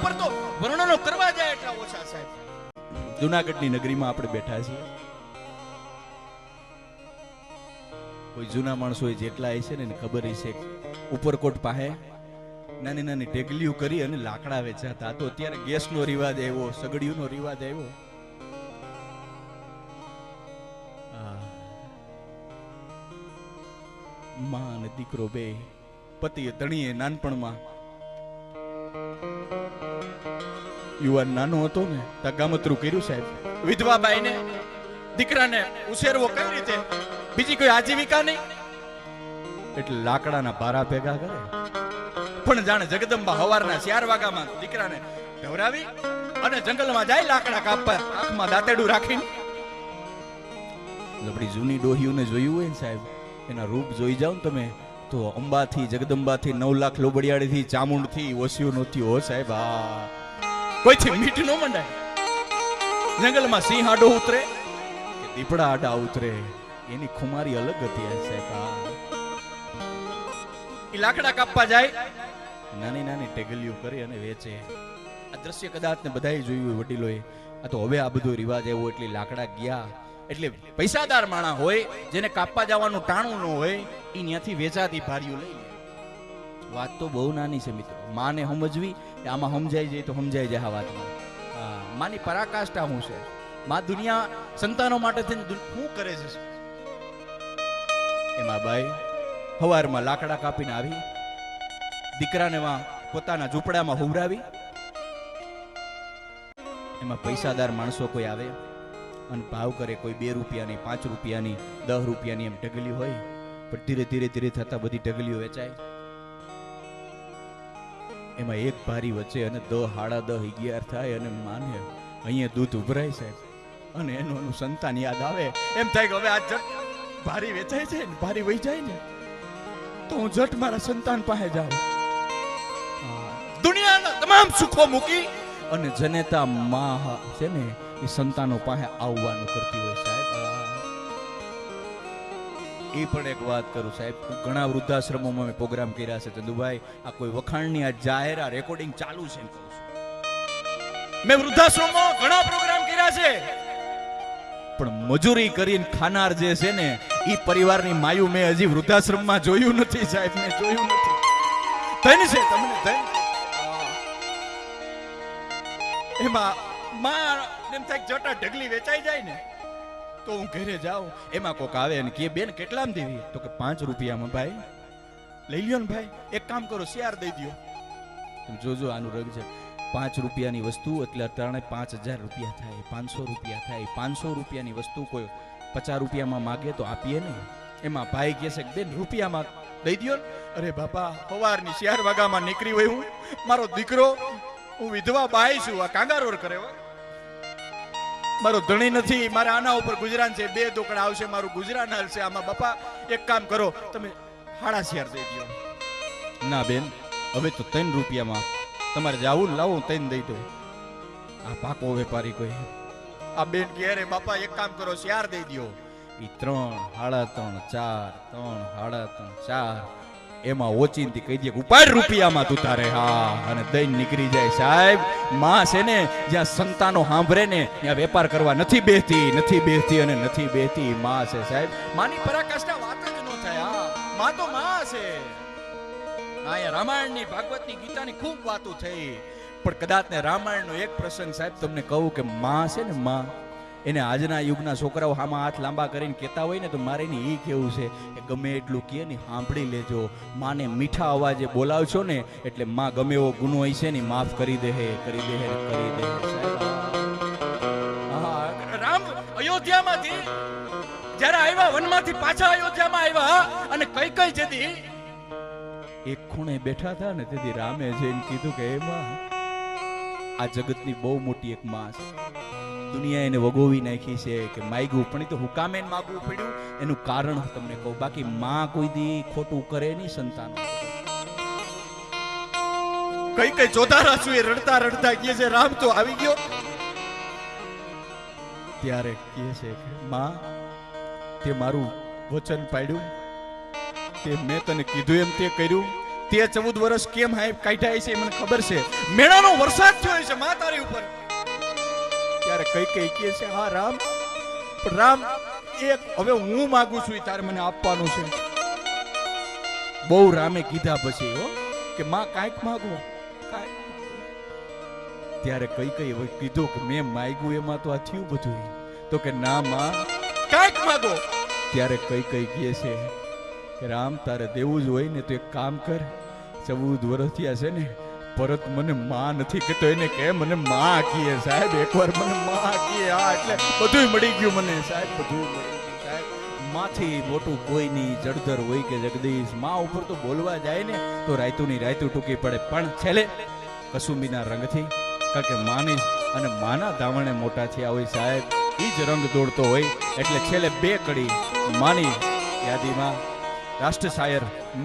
ઉપર તો વર્ણનો કરવા જાય એટલા ઓછા સાહેબ. જુનાગઢની નગરીમાં આપણે બેઠા છીએ. કોઈ જૂના માણસો જેટલા હશે ને એને ખબર હશે ઉપરકોટ પાસે નાની નાની ટેકલીઓ કરી અને લાકડા વેચાતા તો અત્યારે ગેસનો રિવાજ આવ્યો, સગડીઓનો રિવાજ આવ્યો. માં અને દીકરો બે, પતિએ તણીએ નાનપણમાં યુવાન નાનો હતો ને ત્યાં કર્યું સાહેબ. વિધવા બાઈને દીકરાને ઉછેરવો કઈ રીતે? બીજી કોઈ આજીવિકા નહીં? એટલે લાકડાના ભારા ભેગા કરે. પણ જાણે જગદંબા હવારના ચાર વાગામાં દીકરાને ધવરાવી અને જંગલમાં જાય લાકડા કાપવા આંખમાં દાંતેડું રાખીને. આપણી જૂની ડોહીઓને જોયું હોય ને સાહેબ, એના રૂપ જોઈ જાઓ ને તમે, તો અંબાથી, જગદંબાથી નવ લાખ લોબડિયાળીથી ચામુંડથી ઓસિયું નહોતી હો સાહેબ. આ કોઈથી મીઠ ન મંડાય. જંગલમાં સિંહ આડો ઉતરે કે દીપડા આડા ઉતરે, એની ખુમારી અલગ હતી સાહેબ આ લાકડા કાપવા જાય, નાની નાની ટેગલીઓ કરી અને વેચે. આ દ્રશ્ય કદાચ ને બધાએ જોયું હોય વડીલોએ. આ તો હવે આ બધો રિવાજ આવ્યો એટલે લાકડા ગયા. એટલે પૈસાદાર માણા હોય, જેને કાપવા જવાનું ટાણું ન હોય એ ત્યાંથી વેચાતી ભારીઓ લઈ લે. વાત તો બહુ નાની છે મિત્રો. માને સમજવી આમાં સમજાઈ જાય તો સમજાઈ જાય આ વાતમાં. માની પરાકાષ્ઠા શું છે. માં દુનિયા સંતાનો માટે થઈને શું કરે છે? એમાં બાઈ, હવારમાં લાકડા કાપીને આવી, દીકરાને વા પોતાના ઝૂંપડામાં હુવરાવી એમાં પૈસાદાર માણસો કોઈ આવે અને ભાવ કરે કોઈ બે રૂપિયાની, પાંચ રૂપિયાની દસ રૂપિયાની એમ ઢગલી હોય, પણ ધીરે ધીરે ધીરે થતા બધી ઢગલીઓ વેચાય. એમાં એક ભારી વચ્ચે અને દ હાડા દ અગિયાર થાય અને માને અહીંયા દૂધ ઉભરાય છે અને એનું એનું સંતાન યાદ આવે, એમ થાય કે હવે આ જટ ભારી વેચાય છે ને, ભારી વહી જાય ને, તો હું જટ મારા સંતાન પાસે જાઉં. દુનિયાના તમામ સુખો મૂકી અને જનેતા મા છે ને, એ સંતાનો પાસે આવવાનું કરતી હોય સાહેબ. એ પણ એક વાત કરું સાહેબ, ઘણા વૃદ્ધાશ્રમોમાં મેં પ્રોગ્રામ કર્યા છે, ચંદુભાઈ, આ કોઈ વખાણની આ જાહેર, આ રેકોર્ડિંગ ચાલુ છે મેં વૃદ્ધાશ્રમમાં ઘણા પ્રોગ્રામ કર્યા છે, પણ મજૂરી કરીને ખાનાર જે છે ને એ પરિવારની માયું મેં હજી વૃદ્ધાશ્રમમાં જોયું નથી સાહેબ, મેં જોયું નથી. ધન છે તમને ધન. એમાં માં એમ થાય જટા ઢગલી વેચાઈ જાય ને તો હું ઘરે જાઉં. એમાં કોક આવે અને કે બેન કેટલામાં દેવી? તો કે, પાંચ રૂપિયામાં, ભાઈ. લઈ લ્યો ને, ભાઈ. એક કામ કરો શિયાર દઈ દો તમે જોજો, આનું રગ છે. પાંચ રૂપિયાની વસ્તુ, એટલે અત્યારે પાંચ હજાર રૂપિયા થાય. પાંચસો રૂપિયા થાય. પાંચસો રૂપિયાની વસ્તુ કોઈ પચાસ રૂપિયામાં માગે તો આપીએ ને એમાં ભાઈ કહે છે બેન, રૂપિયામાં દઈ ને. અરે બાપા સવારની શિયાર વાગામાં નીકળી હોય હું. મારો દીકરો, હું વિધવા બાઈ છું. આ કાંગારોર કરે મારો ધણી નથી મારા આના ઉપર ગુજરાન છે બે દોકડા આવશે મારું ગુજરાન હાલશે. આમાં બાપા એક કામ કરો તમે હાડા શેર દઈ દો ના બેન હવે તો ત્રણ રૂપિયામાં તમારે જાવું લાવો ત્રણ દઈ દો. આ પાકો વેપારી કોઈ. આ બેન કે અરે બાપા એક કામ કરો શેર દઈ દો એ ત્રણ હાડા ત્રણ ચાર ત્રણ હાડા ત્રણ ચાર. એમાં ઓચિંતી કહી દે ઉપાડ રૂપિયામાં તું તારે, હા, અને દઈ નીકળી જાય સાહેબ. માં છે ને, જ્યાં સંતાનો સાંભળે ને, ત્યાં વેપાર કરવા નથી બેહતી નથી બેહતી અને નથી બેહતી. માં છે સાહેબ. માની પરાકાષ્ઠા વાત જ ન થાય, હા. માં તો માં છે. અહીંયા રામાયણની, ભાગવતની, ગીતાની ખૂબ વાતો થઈ. પણ કદાચ ને રામાયણનો એક પ્રસંગ સાહેબ તમને કહું કે માં છે ને, માં એને આજના યુગના છોકરાઓ આમાં હાથ લાંબા કરીને કહેતા હોય ને તો મારે એને એ કેવું છે કે ગમે એટલું કહે ને સાંભળી લેજો. માને મીઠા અવાજે બોલાવશો ને એટલે માં ગમે એવો ગુનો હોય છે ને માફ કરી દે કરી દે કરી દે રામ અયોધ્યામાંથી જ્યારે આવ્યા વનમાંથી પાછા અયોધ્યામાં આવ્યા અને કઈ કઈ જતી એક ખૂણે બેઠા હતા ને તેથી રામે જઈને કીધું કે એમાં આ જગતની બહુ મોટી એક માં છે. દુનિયા એને વગોવી નાખી છે કે માગ્યું પણ એ તો હુકામે માગવું પડ્યું. એનું કારણ તમને કહું બાકી માં કોઈ દી ખોટું કરે નહીં સંતાન કઈ કઈ ચોધારા છું એ રડતા રડતા કહે છે રામ તો આવી ગયો? ત્યારે કહે છે કે માં તે મારું વચન પાડ્યું. તે મેં તને કીધું એમ તે કર્યું. તે ચૌદ વર્ષ કેમ હાય કાઢ્યા છે મને ખબર છે. મેળાનો વરસાદ થયો છે મા તારી ઉપર. ત્યારે કઈ કઈ કે છે? હા, રામ. રામ, એક હવે હું માંગુ છું તારે મને આપવાનું છે. બહુ રામે કીધા પછી, હો, કે માં કાંઈક માગો. ત્યારે કઈ કઈ હવે કીધું કે મેં માગ્યું, એમાં તો આ થયું બધું તો કે ના, માં, કાંઈક માગો. ત્યારે કઈ કઈ કહે છે રામ, તારે દેવું જ હોય ને તો એક કામ કર. ચૌદ વર્ષ થયા છે ને પરત મને માં નથી કે તો એને કે મને માં કીએ સાહેબ? એકવાર મને માં કીએ. હા, એટલે બધુંય મળી ગયું મને સાહેબ બધું સાહેબ. માથી મોટું કોઈ નહીં જળધર હોય કે જગદીશ, માં ઉપર તો બોલવા જાય ને, તો રાયતુની રાયતું ટૂંકી પડે. પણ છેલ્લે કસુંબીના રંગથી, કારણ કે માની અને માના દાવણે મોટા થયા હોય સાહેબ એ જ રંગ દોડતો હોય. એટલે છેલ્લે બે કડી માની યાદીમાં રાષ્ટ્ર શાયર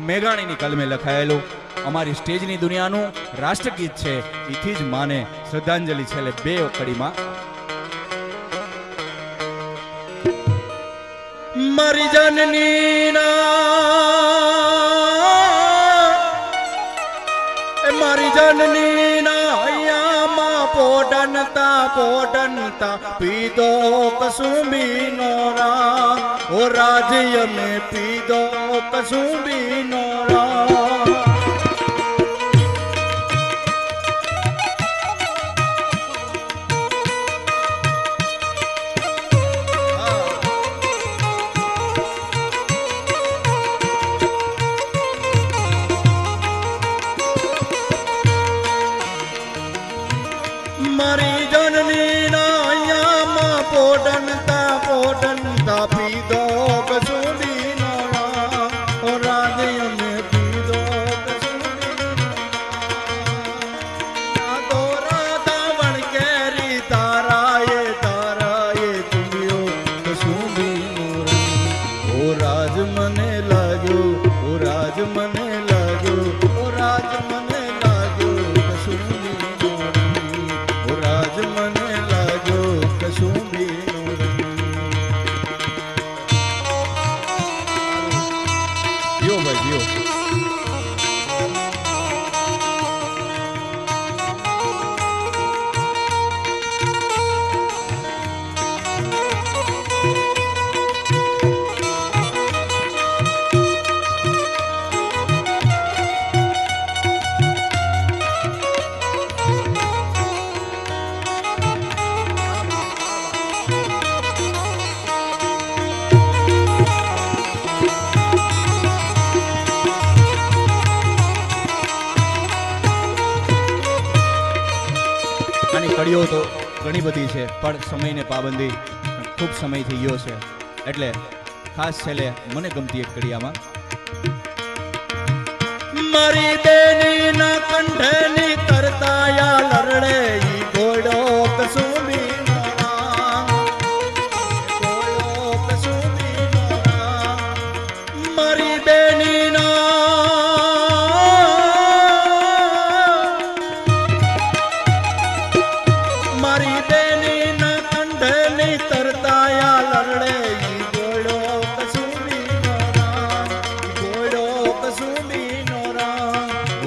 મેઘાણીની કલમે લખાયેલું, અમારી સ્ટેજની દુનિયાનું રાષ્ટ્રગીત છે, એથી જ માને શ્રદ્ધાંજલિ છેલ્લે બે કડીમાં મારી જનની એ પોડનતા પીધો કસુંબી નો રામ. ઓ રાજ્ય મેં પીધો કસુંબી નો મારી જનની જીઓ ભાઈ જીઓ ઘણી બધી છે, પણ સમયને પાબંદી ખૂબ સમય થઈ ગયો છે. એટલે ખાસ છેલ્લે મને ગમતી એક કડિયામાં. મારી બેની ના કંઠેની તરતાયા લરડે ઈ ઘોડો કસુંબી.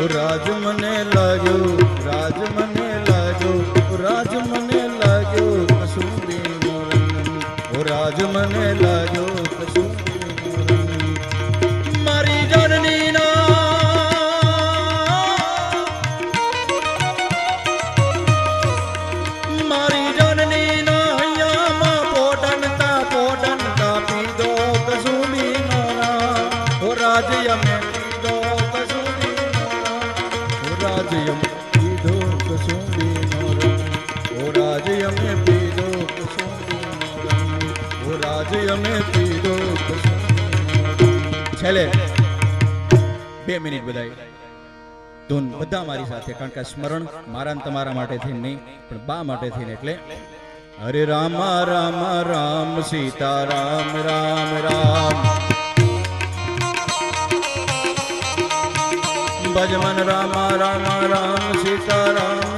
રાજ મને લાગ્યો. છેલ્લે બે મિનિટ બધાય. ધૂન બધા મારી સાથે, કારણ કે સ્મરણ મારા તમારા માટે થઈને નહીં, પણ બા માટે થઈને એટલે હરે રામ રામ રામ સીતા રામ રામ. રામ ભજમન રામ રામ રામ સીતા રામ